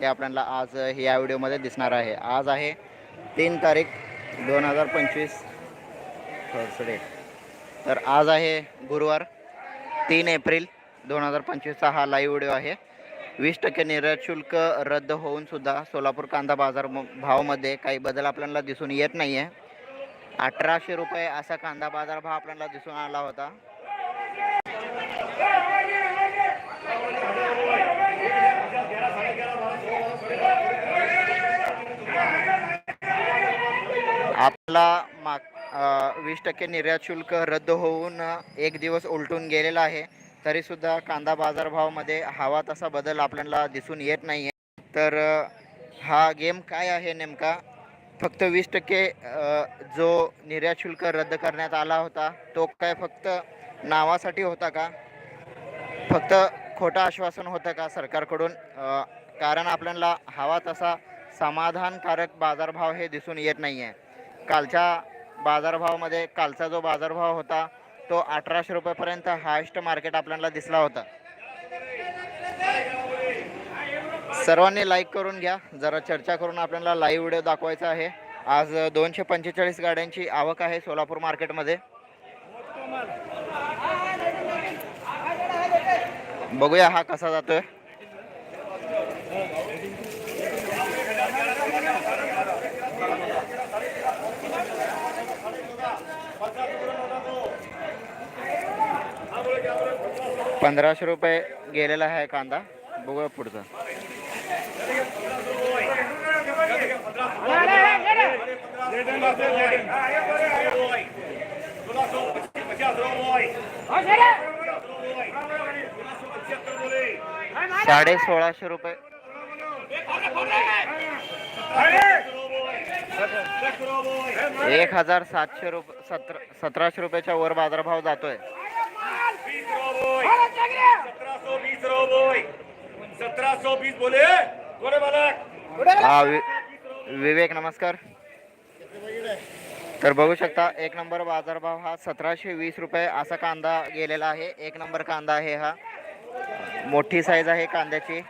ते आपल्याला आज या व्हिडिओमध्ये दिसणार आहे. आज आहे तीन तारीख दोन हजार पंचवीस. थर्सडे तर आज आहे गुरुवार तीन एप्रिल दोन हजार पंचवीसचा हा लाईव्ह व्हिडिओ आहे. वीस टक्के निर्यात शुल्क रद्द होऊन सुद्धा सोलापूर कांदा बाजार भावामध्ये काही बदल आपल्याला दिसून येत नाही आहे अठराशे रुपये असा कांदा बाजार भाव आपल्याला दिसून आला होता. आपला माग वीस टक्के निर्यात शुल्क रद्द होऊन एक दिवस उलटून गेलेला आहे. तरीसुद्धा कांदा बाजारभावामध्ये हवा तसा बदल आपल्याला दिसून येत नाही आहे तर हा गेम काय आहे नेमका? फक्त वीस टक्के जो निर्यात शुल्क रद्द करण्यात आला होता तो काय फक्त नावासाठी होता का? फक्त खोटं आश्वासन होतं का सरकारकडून? कारण आपल्याला हवा तसा समाधानकारक बाजारभाव हे दिसून येत नाही आहे कालच्या बाजारभावामध्ये कालचा जो बाजारभाव होता तो अठराशे रुपयेपर्यंत हायस्ट मार्केट आपल्याला दिसला होता. सर्वांनी लाईक करून घ्या. जरा चर्चा करून आपल्याला लाईव्ह व्हिडिओ दाखवायचा आहे. आज दोनशे पंचेचाळीस गाड्यांची आवक आहे सोलापूर मार्केटमध्ये. बघूया हा कसा जातोय. पंधराशे रुपये गेलेला आहे कांदा. बघूया पुढचा. साडे सोळाशे रुपये. एक हजार सातशे रुपये सतरा सतराशे रुपयाच्या वर बाजारभाव जातोय. बीस रहो बीस बोले. बालक. हा वि विवेक नमस्कार. तर बघू शकता एक नंबर बाजारभाव हा सतराशे वीस रुपये असा कांदा गेलेला आहे. एक नंबर कांदा आहे हा. मोठी साईज आहे कांद्याची.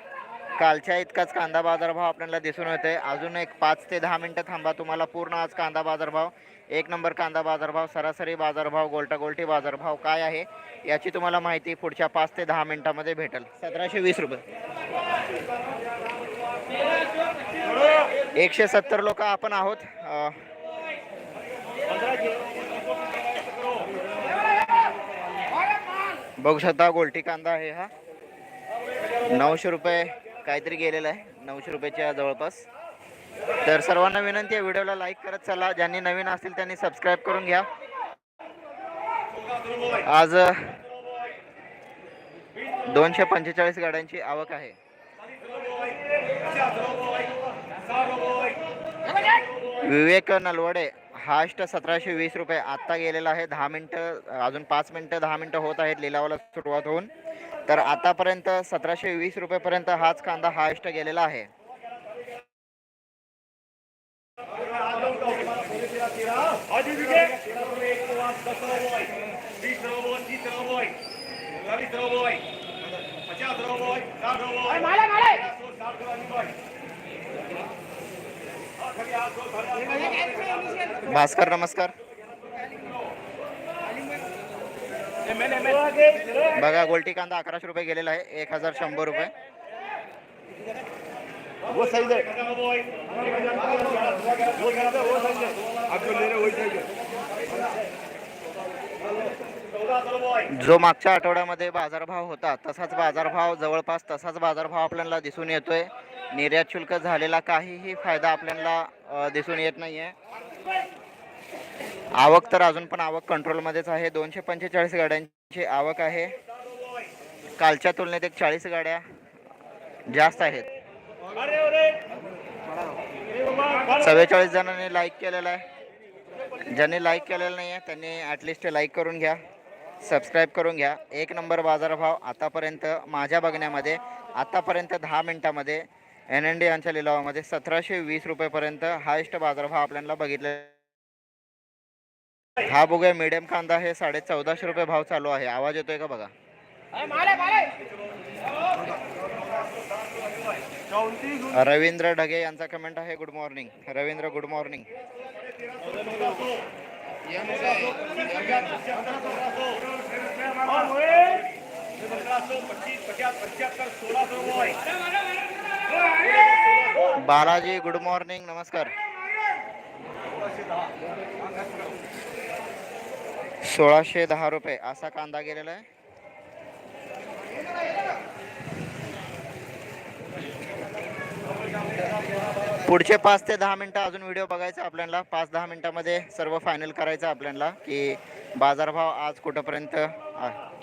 कालच्या इतकाच कांदा बाजारभाव आपल्याला दिसून येतोय. अजून एक पाच ते दहा मिनटं थांबा. तुम्हाला पूर्ण आज कांदा बाजारभाव एक नंबर कांदा बाजारभाव सरासरी बाजारभाव गोलटा गोलटी बाजारभाव काय आहे याची तुम्हाला माहिती पुढच्या पाच ते दहा मिनिटामध्ये भेटेल. सतराशे वीस रुपये. एकशे सत्तर लोक आपण आहोत. बघू शकता गोलटी कांदा आहे हा. नऊशे रुपये काहीतरी गेलेलं आहे नऊशे रुपयाच्या जवळपास. तर सर्वांना विनंती आहे व्हिडिओला लाईक करत चला. ज्यांनी नवीन असतील त्यांनी सबस्क्राईब करून घ्या. आज दोनशे पंचेचाळीस गाड्यांची आवक आहे. विवेक नलवडे हास्ट सतराशे वीस रुपये. आत्ता गेलेला आहे दहा मिनटं अजून पाच मिनटं दहा मिनटं होत आहेत लिलावाला सुरुवात होऊन. तर आतापर्यंत सतराशे वीस रुपयेपर्यंत हाच कांदा हायस्ट गेलेला आहे. भास्कर नमस्कार. बघा गोल्टी कांदा अकराशे रुपये गेलेला आहे. एक हजार शंभर रुपये. जो मागच्या आठवड्यामध्ये बाजारभाव होता तसाच बाजारभाव जवळपास तसाच बाजारभाव आपल्याला दिसून येतोय. निर्यात शुल्क झालेला काहीही फायदा आपल्याला दिसून येत नाही आहे आवक तर अजून पण आवक कंट्रोलमध्येच आहे. दोनशे पंचेचाळीस गाड्यांची आवक आहे. कालच्या तुलनेत एक चाळीस गाड्या जास्त आहेत. चव्वेचाळीस जणांनी लाईक केलेलं आहे. ज्यांनी लाईक केलेलं नाही आहे त्यांनी ॲटलिस्ट लाईक करून घ्या. सबस्क्राईब करून घ्या. एक नंबर बाजारभाव आतापर्यंत माझ्या बघण्यामध्ये आतापर्यंत दहा मिनटामध्ये एन एन डी यांच्या लिलावामध्ये सतराशे वीस रुपयेपर्यंत हायेस्ट बाजारभाव आपल्याला बघितले हा बघूया मीडियम कांदा हे साडे चौदाशे रुपये भाव चालू आहे. आवाज येतोय का बघा? रवींद्र ढगे यांचा कमेंट आहे good morning Ravindra good morning Balaji good morning नमस्कार. सोळाशे दहा रुपये असा कांदा गेलेला आहे. पुढचे पाच ते दहा मिनटं अजून व्हिडिओ बघायचा आपल्याला. पाच दहा मिनटामध्ये सर्व फायनल करायचं आपल्याला की बाजारभाव आज कुठंपर्यंत आहे.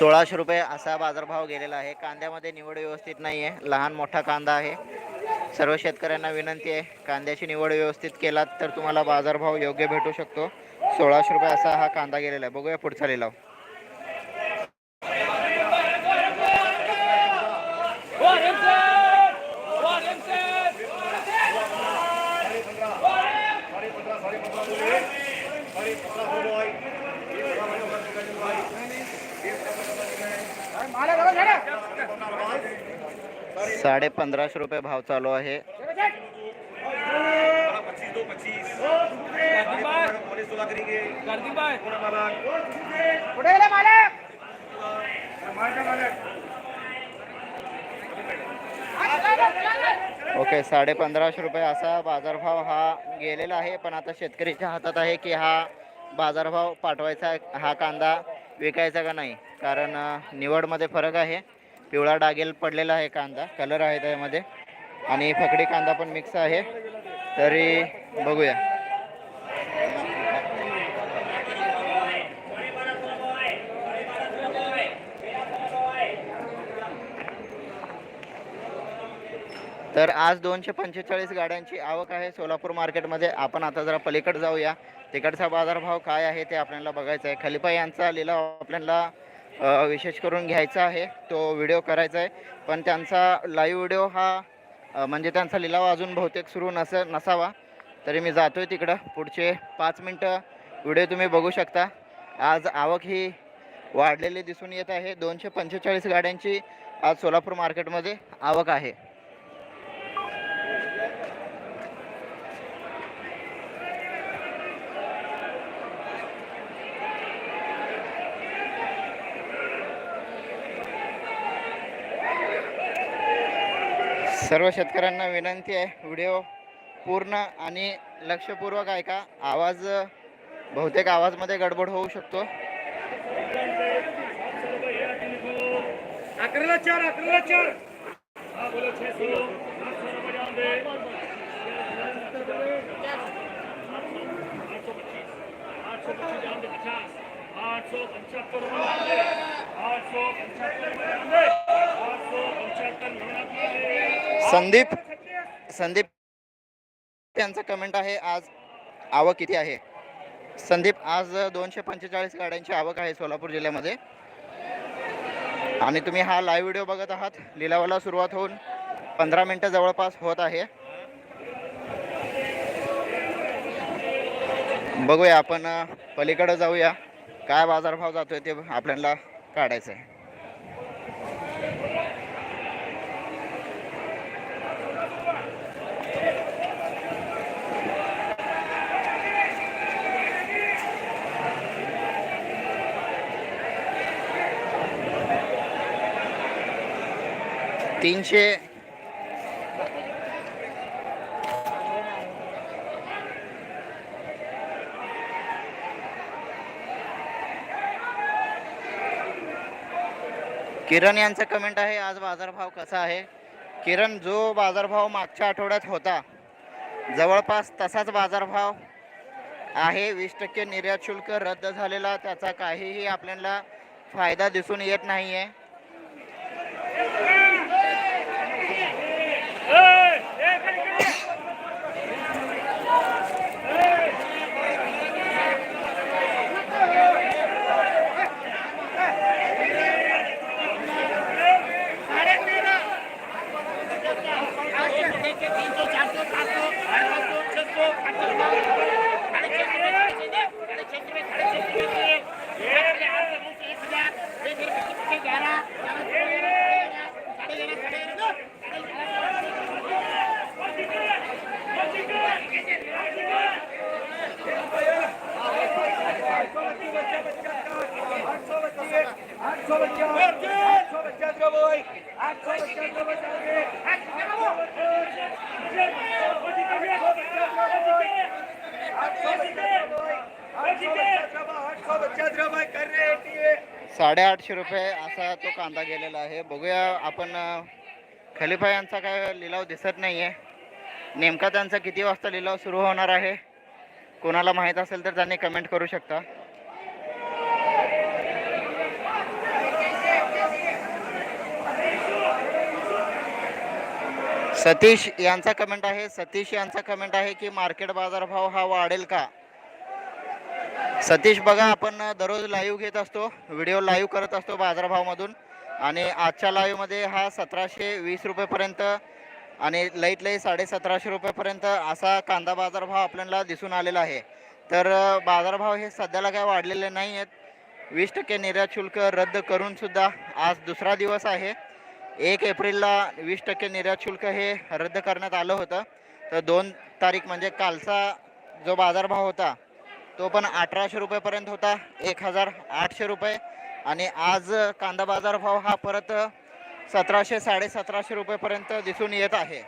सोळाशे रुपये असा बाजारभाव गेलेला आहे. कांद्यामध्ये निवड व्यवस्थित नाही आहे लहान मोठा कांदा आहे. सर्व शेतकऱ्यांना विनंती आहे. कांद्याची निवड व्यवस्थित केलात तर तुम्हाला बाजारभाव योग्य भेटू शकतो. सोळाशे रुपये असा हा कांदा गेलेला आहे. बघूया पुढचा लिलाव. साडे पंधराशे रुपये भाव चालू आहे. ओके साडे पंधराशे रुपये असा बाजारभाव हा गेलेला आहे पण आता शेतकरीच्या हातात आहे की हा बाजारभाव पाठवायचा हा कांदा विकायचा का नाही? कारण निवडमध्ये फरक आहे. पिवळा डागेल पडलेला आहे कांदा. कलर आहे त्यामध्ये. आणि फकडी कांदा पण मिक्स आहे. तरी बघूया. तर आज दोनशे पंचेचाळीस गाड्यांची आवक आहे सोलापूर मार्केटमध्ये. आपण आता जरा पलीकडे जाऊया. तिकडचा बाजारभाव काय आहे ते आपल्याला बघायचं आहे. खलिफा यांचा लिलाव आपल्याला विशेष करून घ्यायचा आहे. तो व्हिडिओ करायचा आहे. पण त्यांचा लाईव्ह व्हिडिओ हा म्हणजे त्यांचा लिलाव अजून बहुतेक सुरू नस नसावा. तरी मी जातो आहे तिकडं. पुढचे पाच मिनटं व्हिडिओ तुम्ही बघू शकता. आज आवक ही वाढलेली दिसून येत आहे. दोनशे पंचेचाळीस गाड्यांची आज सोलापूर मार्केटमध्ये आवक आहे. सर्व शेतकऱ्यांना विनंती आहे. व्हिडिओ पूर्ण आणि लक्षपूर्वक ऐका. आवाज बहुतेक आवाजमध्ये गडबड होऊ शकतो. अकराला चार अकराला चार हा बोलो छह सौ सात सौ रुपये जान दे आठ सौ पच्चीस जान दे पचास आठ सौ आठ सौ आठ सौ संदीप संदीप त्यांचं कमेंट आहे आज आवक किती आहे. संदीप आज दोनशे पंचेचाळीस गाड्यांची आवक आहे सोलापूर जिल्ह्यामध्ये. आणि तुम्ही हा लाईव्ह व्हिडिओ बघत आहात. लिलावाला सुरुवात होऊन पंधरा मिनटं जवळपास होत आहे. बघूया आपण पलीकडे जाऊया. काय बाजारभाव जातोय ते आपल्याला काढायचं आहे तीनशे किरण यांचं कमेंट आहे आज बाजारभाव कसा आहे? किरण जो बाजारभाव मागच्या आठवड्यात होता जवळपास तसाच बाजारभाव आहे. वीस टक्के निर्यात शुल्क रद्द झालेला त्याचा काहीही आपल्याला फायदा दिसून येत नाही आहे साडेआठशे रुपये असा तो कांदा गेलेला आहे. बघूया आपण खलिफा यांचा काय लिलाव दिसत नाही आहे नेमका त्यांचा किती वाजता लिलाव सुरू होणार आहे? कोणाला माहीत असेल तर त्यांनी कमेंट करू शकता. सतीश यांचा कमेंट आहे. सतीश यांचा कमेंट आहे की मार्केट बाजारभाव हा वाढेल का? सतीश बघा आपण दररोज लाईव्ह घेत असतो. व्हिडिओ लाईव्ह करत असतो बाजारभावमधून. आणि आजच्या लाईव्हमध्ये हा सतराशे वीस रुपयेपर्यंत आणि लईत लई साडे सतराशे रुपयेपर्यंत असा कांदा बाजारभाव आपल्याला दिसून आलेला आहे. तर बाजारभाव हे सध्याला काय वाढलेले नाही आहेत. वीस टक्के निर्यात शुल्क रद्द करूनसुद्धा आज दुसरा दिवस आहे. एक एप्रिलला वीस टक्के निर्यात शुल्क हे रद्द करण्यात आलं होतं. तर दोन तारीख म्हणजे कालचा जो बाजारभाव होता तो पण अठराशे रुपयेपर्यंत होता एक हजार आठशे रुपये. आणि आज कांदा बाजार भाव हा परत सतराशे साडेसतराशे रुपयेपर्यंत दिसून येत आहे.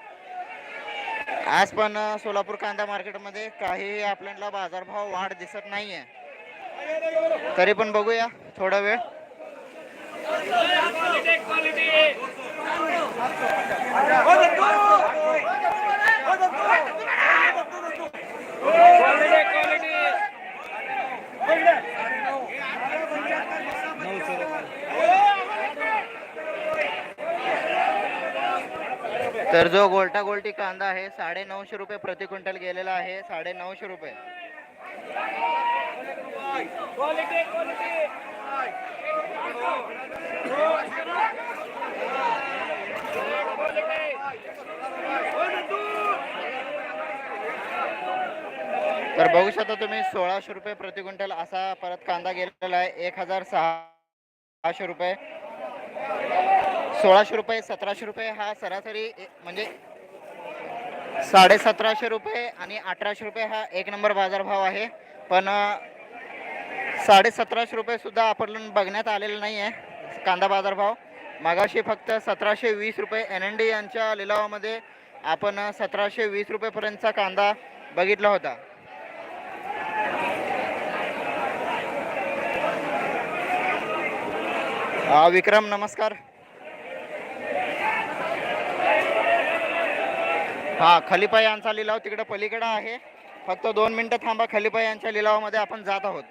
आज पण सोलापूर कांदा मार्केटमध्ये काहीही आपल्याला बाजारभाव वाढ दिसत नाही आहे तरी पण बघूया थोडा वेळ. तर जो गोल्टा गोल्टी कांदा आहे साडे नऊशे रुपये प्रति क्विंटल गेलेला आहे साडे नऊशे रुपये. तर बघू शकता तुम्ही सोळाशे रुपये प्रति क्विंटल असा परत कांदा गेलेला आहे. एक हजार सहाशे रुपये. सोळाशे रुपये सतराशे रुपये हा सरासरी ए- म्हणजे साडे सतराशे रुपये आणि अठराशे रुपये हा एक नंबर बाजारभाव आहे. पण साडे सतराशे रुपये सुद्धा आपण बघण्यात आलेलं नाही आहे कांदा बाजारभाव. मागाशी फक्त सतराशे वीस रुपये एन एन डी यांच्या लिलावामध्ये आपण सतराशे वीस रुपयेपर्यंतचा कांदा बघितला होता. हा विक्रम नमस्कार. हा खलिपा यांचा लिलाव तिकडे पलीकडे आहे. फक्त दोन मिनिटं थांबा खलिपा यांच्या लिलावामध्ये आपण जात आहोत.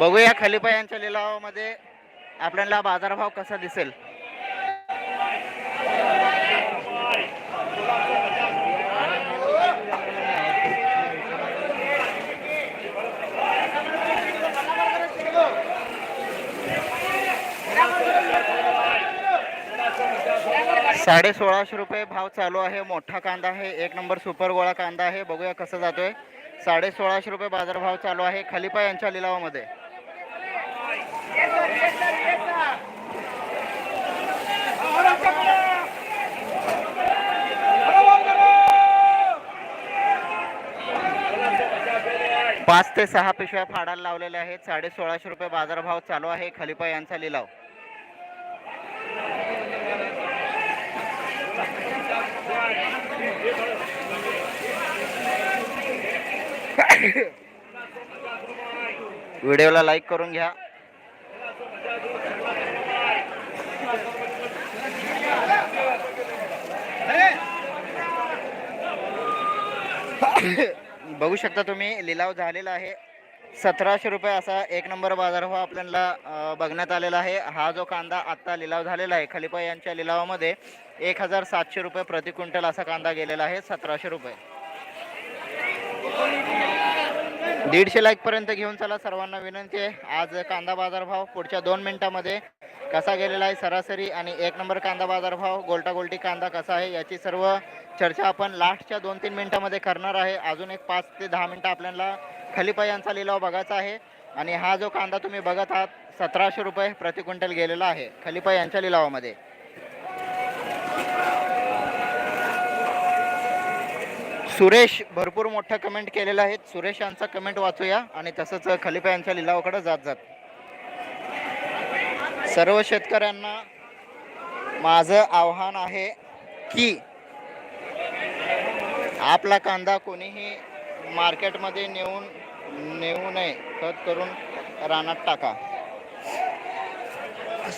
बघूया खलिपा यांच्या लिलावामध्ये आपल्याला बाजारभाव कसा दिसेल. साडे सोळाशे रुपये भाव चालू आहे. मोठा कांदा आहे. एक नंबर सुपर गोळा कांदा आहे. बघूया कसं जातोय. साडे सोळाशे रुपये बाजारभाव चालू आहे. खलिपा यांच्या लिलावामध्ये. पाच ते सहा पिशव्या फाडायला लावलेल्या आहेत. साडे सोळाशे रुपये बाजारभाव चालू आहे. खलिपा यांचा लिलाव. व्हिडिओला लाईक करून घ्या. बघू शकता तुम्ही लिलाव झालेला आहे. सतराशे रुपये असा एक नंबर बाजारभाव हो आपल्याला बघण्यात आलेला आहे. हा जो कांदा आत्ता लिलाव झालेला आहे खलिपा यांच्या लिलावामध्ये एक हजार सातशे रुपये प्रति क्विंटल असा कांदा गेलेला आहे सतराशे रुपये. दीडशे लाईक पर्यंत घेऊन चला सर्वांना विनंती आहे. आज कांदा बाजारभाव पुढच्या दोन मिनिटामध्ये कसा गेलेला आहे सरासरी आणि एक नंबर कांदा बाजारभाव गोल्टा गोल्टी कांदा कसा आहे याची सर्व चर्चा आपण लास्टच्या दोन तीन मिनिटामध्ये करणार आहे. अजून एक पाच ते दहा मिनटं आपल्याला खलिपा यांचा लिलाव बघायचा आहे आणि हा जो कांदा तुम्ही बघत आहात सतराशे रुपये प्रति क्विंटल गेलेला आहे खलिपा यांच्या लिलावामध्ये. सुरेश भरपूर मोठा कमेंट केलेला आहे. सुरेश यांचा कमेंट वाचूया आणि तसंच खलिफा यांच्या लिलावाकडे जात जात. सर्व शेतकऱ्यांना माझं आव्हान आहे की आपला कांदा कोणीही मार्केटमध्ये नेऊन नेऊ नये खत करून रानात टाका.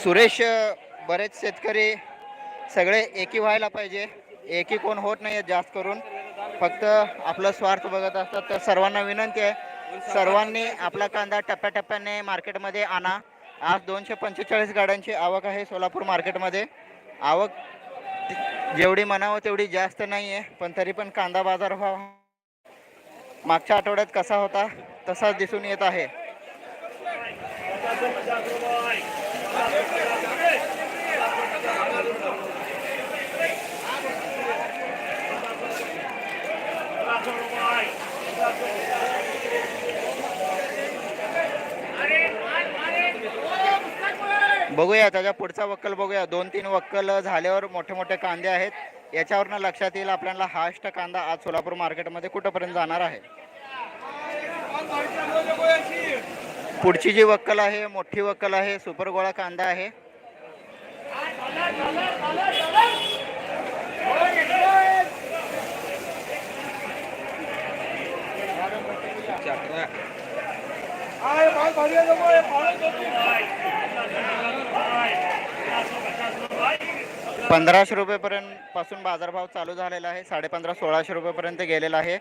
सुरेश बरेच शेतकरी सगळे एकी व्हायला पाहिजे. एकी कोण होत नाही जास्त करून. फक्त आपलं स्वार्थ बघत असतात. तर सर्वांना विनंती आहे. सर्वांनी आपला कांदा टप्प्याटप्प्याने मार्केटमध्ये आणा. आज दोनशे पंचेचाळीस गाड्यांची आवक आहे सोलापूर मार्केटमध्ये. आवक जेवढी म्हणावं तेवढी जास्त नाही आहे पण तरी पण कांदा बाजार भाव मागच्या आठवड्यात कसा होता तसाच दिसून येत आहे. बघूया त्याच्या पुढचा वक्कल बघूया दोन तीन वक्कल झाल्यावर मोठे मोठे कांदे आहेत याच्यावरनं लक्षात येईल आपल्याला हाष्ट कांदा आज सोलापूर मार्केटमध्ये कुठंपर्यंत जाणार आहे पुढची जी वक्कल आहे मोठी वक्कल आहे सुपर गोळा कांदा आहे पंधराशे रुपयेपर्यंत पासून बाजारभाव चालू झालेला आहे. साडेपंधरा सोळाशे रुपयेपर्यंत गेलेला आहे.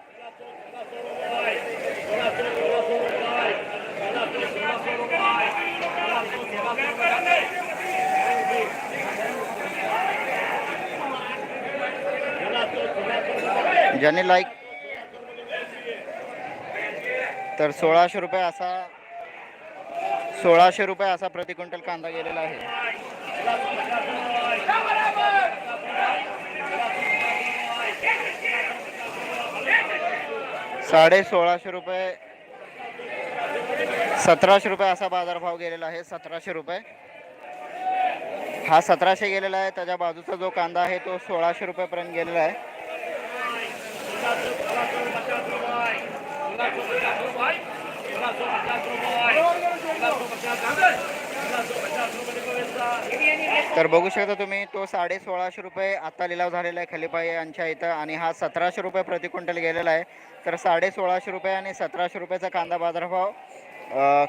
ज्यांनी लाईक तर सोळाशे रुपये असा सोळाशे रुपये असा प्रति क्विंटल कांदा गेलेला आहे. साडे सोळाशे रुपये सतराशे रुपये असा बाजारभाव गेलेला आहे सतराशे रुपये. हा सतराशे गेलेला आहे त्याच्या बाजूचा जो कांदा आहे तो सोळाशे रुपयेपर्यंत गेलेला आहे. तर बघू शकता तुम्ही तो साडे सोळाशे रुपये आता लिलाव झालेला आहे खलिपाई यांच्या इथं आणि हा सतराशे रुपये प्रति क्विंटल गेलेला आहे. तर साडे सोळाशे रुपये आणि सतराशे रुपयाचा कांदा बाजारभाव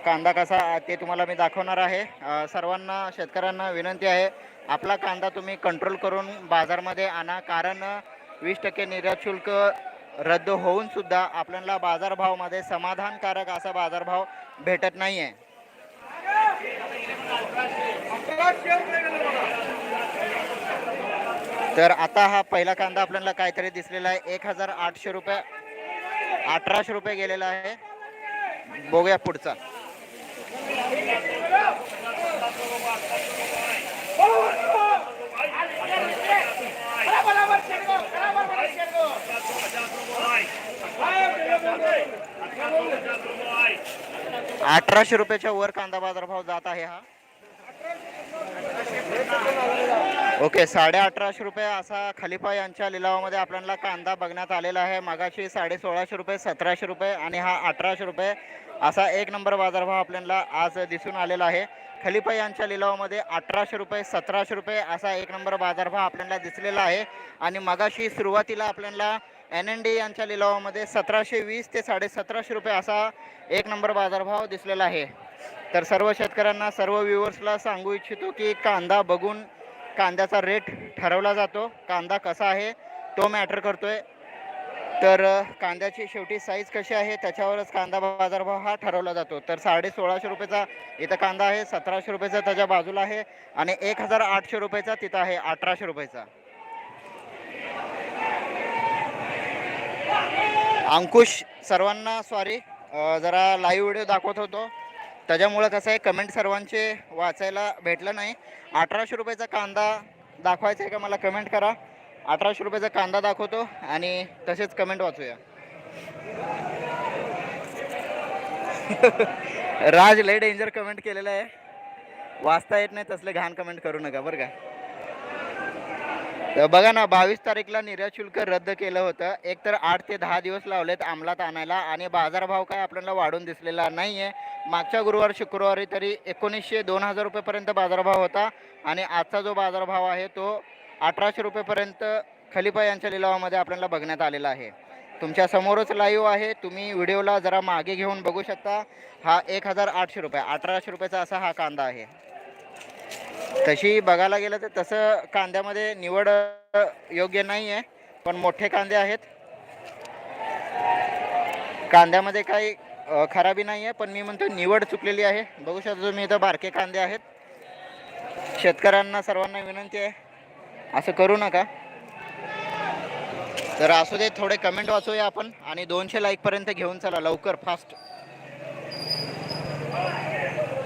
कांदा कसा ते तुम्हाला मी दाखवणार आहे. सर्वांना शेतकऱ्यांना विनंती आहे आपला कांदा तुम्ही कंट्रोल करून बाजारमध्ये आणा. कारण वीस टक्के निर्यात शुल्क रद्द होऊन सुद्धा आपल्याला बाजारभावामध्ये समाधानकारक असा बाजारभाव भेटत नाही आहे तर आता हा पहिला कांदा आपल्याला काहीतरी दिसलेला आहे. एक हजार आठशे रुपये अठराशे रुपये गेलेला आहे. बघूया पुढचा. अठराशे रुपयाच्या वर कांदा बाजारभाव जात आहे हा. ओके साडे अठराशे रुपये असा खलिफा यांच्या लिलावामध्ये आपल्याला कांदा बघण्यात आलेला आहे. मागाशी साडे सोळाशे रुपये सतराशे रुपये आणि हा अठराशे रुपये असा एक नंबर बाजारभाव आपल्याला आज दिसून आलेला आहे. खलिफा यांच्या लिलावामध्ये अठराशे रुपये सतराशे रुपये असा एक नंबर बाजारभाव आपल्याला दिसलेला आहे. आणि मगाशी सुरुवातीला आपल्याला एन एन डी यांच्या लिलावामध्ये सतराशे वीस ते साडे सतराशे रुपये असा एक नंबर बाजारभाव दिसलेला आहे. तर सर्व शेतकऱ्यांना सर्व व्ह्युअर्सला सांगू इच्छितो की कांदा बघून कांद्याचा रेट ठरवला जातो. कांदा कसा आहे तो मॅटर करतो आहे तर कांद्याची शेवटी साईज कशी आहे त्याच्यावरच कांदा बाजारभाव हा ठरवला जातो. तर साडे सोळाशे रुपयेचा इथं कांदा आहे सतराशे रुपयेचा त्याच्या बाजूला आहे आणि एक हजार आठशे रुपयेचा तिथं आहे अठराशे रुपयेचा. अंकुश सर्वांना सॉरी जरा लाईव्ह व्हिडिओ दाखवत होतो. त्याच्यामुळं कसं आहे कमेंट सर्वांचे वाचायला भेटलं नाही. अठराशे रुपयाचा कांदा दाखवायचा आहे का मला कमेंट करा. अठराशे रुपयाचा कांदा दाखवतो आणि तसेच कमेंट वाचूया. राज लय डेंजर कमेंट केलेलं आहे. वाचता येत नाही तसले घाण कमेंट करू नका बरं का? तर बघा ना बावीस तारीखला निर्यात शुल्क रद्द केलं होतं. एक तर आठ ते दहा दिवस लावलेत अंमलात आणायला आणि बाजारभाव काय आपल्याला वाढून दिसलेला नाही आहे मागच्या गुरुवार शुक्रवारी तरी एकोणीसशे दोन हजार रुपयेपर्यंत बाजारभाव होता आणि आजचा जो बाजारभाव आहे तो अठराशे रुपयेपर्यंत खलिफा यांच्या लिलावामध्ये आपल्याला बघण्यात आलेला आहे. तुमच्या समोरच लाईव्ह आहे. तुम्ही व्हिडिओला जरा मागे घेऊन बघू शकता. हा एक हजार आठशे रुपये अठराशे रुपयाचा असा हा कांदा आहे. तशी बघायला गेलं तर तसं कांद्यामध्ये निवड योग्य नाही आहे पण मोठे कांदे आहेत. कांद्यामध्ये काही खराबी नाही आहे पण मी म्हणतो निवड चुकलेली आहे. बघू शकता तुम्ही इथं बारके कांदे आहेत. शेतकऱ्यांना सर्वांना विनंती आहे असं करू नका. तर असू दे थोडे कमेंट वाचूया आपण आणि दोनशे लाईकपर्यंत घेऊन चला लवकर फास्ट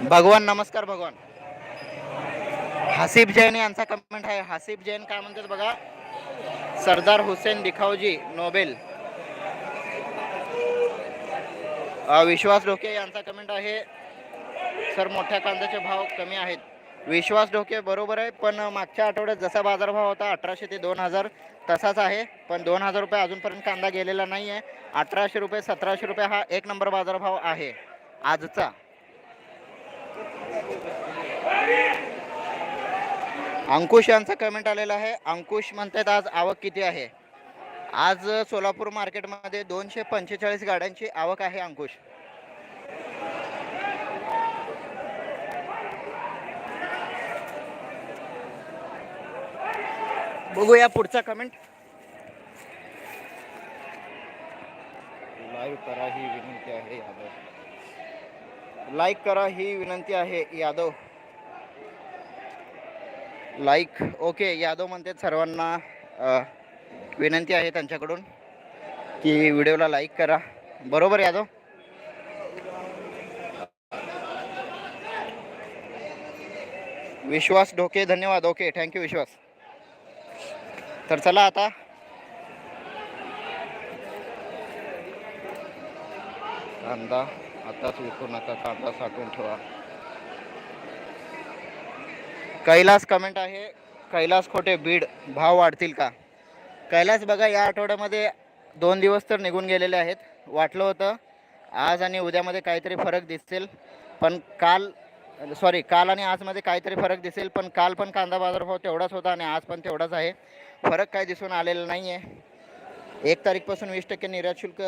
भगवान नमस्कार भगवान. हसीब जैन यांचा कमेंट आहे. हसीब जैन काय म्हणतात बघा? सरदार हुसेन दिखावजी नोबेल. विश्वास ढोके यांचा कमेंट आहे. सर मोठ्या कांद्याचे भाव कमी आहेत. विश्वास ढोके बरोबर आहे पण मागच्या आठवड्यात जसा बाजारभाव होता अठराशे ते दोन हजार तसाच आहे. पण दोन हजार रुपये अजूनपर्यंत कांदा गेलेला नाही आहे अठराशे रुपये सतराशे रुपये हा एक नंबर बाजारभाव आहे. आजचा. अंकुश यांचा कमेंट आलेला आहे. अंकुश म्हणतात आज आवक किती आहे? आज सोलापूर मार्केटमध्ये दोनशे पंचेचाळीस गाड्यांची आवक आहे अंकुश. बघूया पुढचा कमेंट लाईव्ह करा ही विनंती आहे यादव. लाईक करा ही विनंती आहे यादव. लाईक ओके यादव म्हणतात सर्वांना विनंती आहे त्यांच्याकडून की व्हिडिओला लाईक करा. बरोबर यादव? विश्वास ढोके धन्यवाद. Okay thank you Vishwas. तर चला आता. कांदा आताच विकू नका कांदा साठवून ठेवा. कैलास कमेंट आहे. कैलास खोटे बीड भाव वाढतील का? कैलास बघा या आठवड्यामध्ये दोन दिवस तर निघून गेलेले आहेत. वाटलं होतं आज आणि उद्यामध्ये काहीतरी फरक दिसेल पण काल सॉरी काल आणि आजमध्ये काहीतरी फरक दिसेल पण काल पण कांदा बाजारभाव तेवढाच होता आणि आज पण तेवढाच आहे. फरक काय दिसून आलेला नाही आहे एक तारीखपासून वीस टक्के निर्यात शुल्क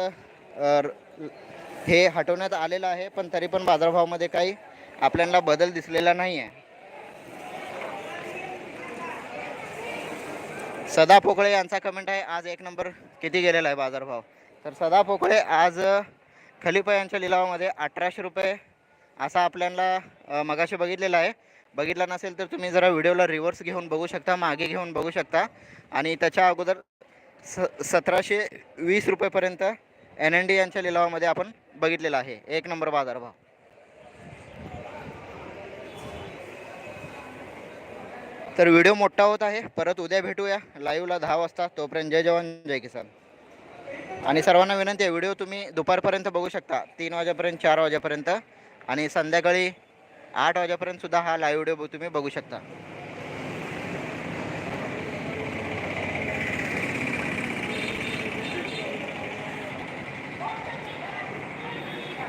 हे हटवण्यात आलेलं आहे पण तरी पण बाजारभावामध्ये काही आपल्याला बदल दिसलेला नाही आहे सदा पोकळे यांचा कमेंट आहे. आज एक नंबर किती गेलेला आहे बाजारभाव? तर सदा पोकळे आज अ, खलिफा यांच्या लिलावामध्ये अठराशे रुपये असा आपल्याला मगाशी बघितलेला आहे. बघितला नसेल तर तुम्ही जरा व्हिडिओला रिव्हर्स घेऊन बघू शकता मागे घेऊन बघू शकता. आणि त्याच्या अगोदर स सतराशे वीस रुपयेपर्यंत एन एन डी यांच्या लिलावामध्ये आपण बघितलेला आहे. एक नंबर बाजारभाव. तर व्हिडिओ मोठा होत आहे. परत उद्या भेटूया. लाईव्हला दहा वाजता. तोपर्यंत जय जवान जय किसान. आणि सर्वांना विनंती आहे व्हिडिओ तुम्ही दुपारपर्यंत बघू शकता. तीन वाजेपर्यंत चार वाजेपर्यंत. आणि संध्याकाळी आठ वाजेपर्यंत सुद्धा हा लाईव्ह व्हिडिओ तुम्ही बघू शकता.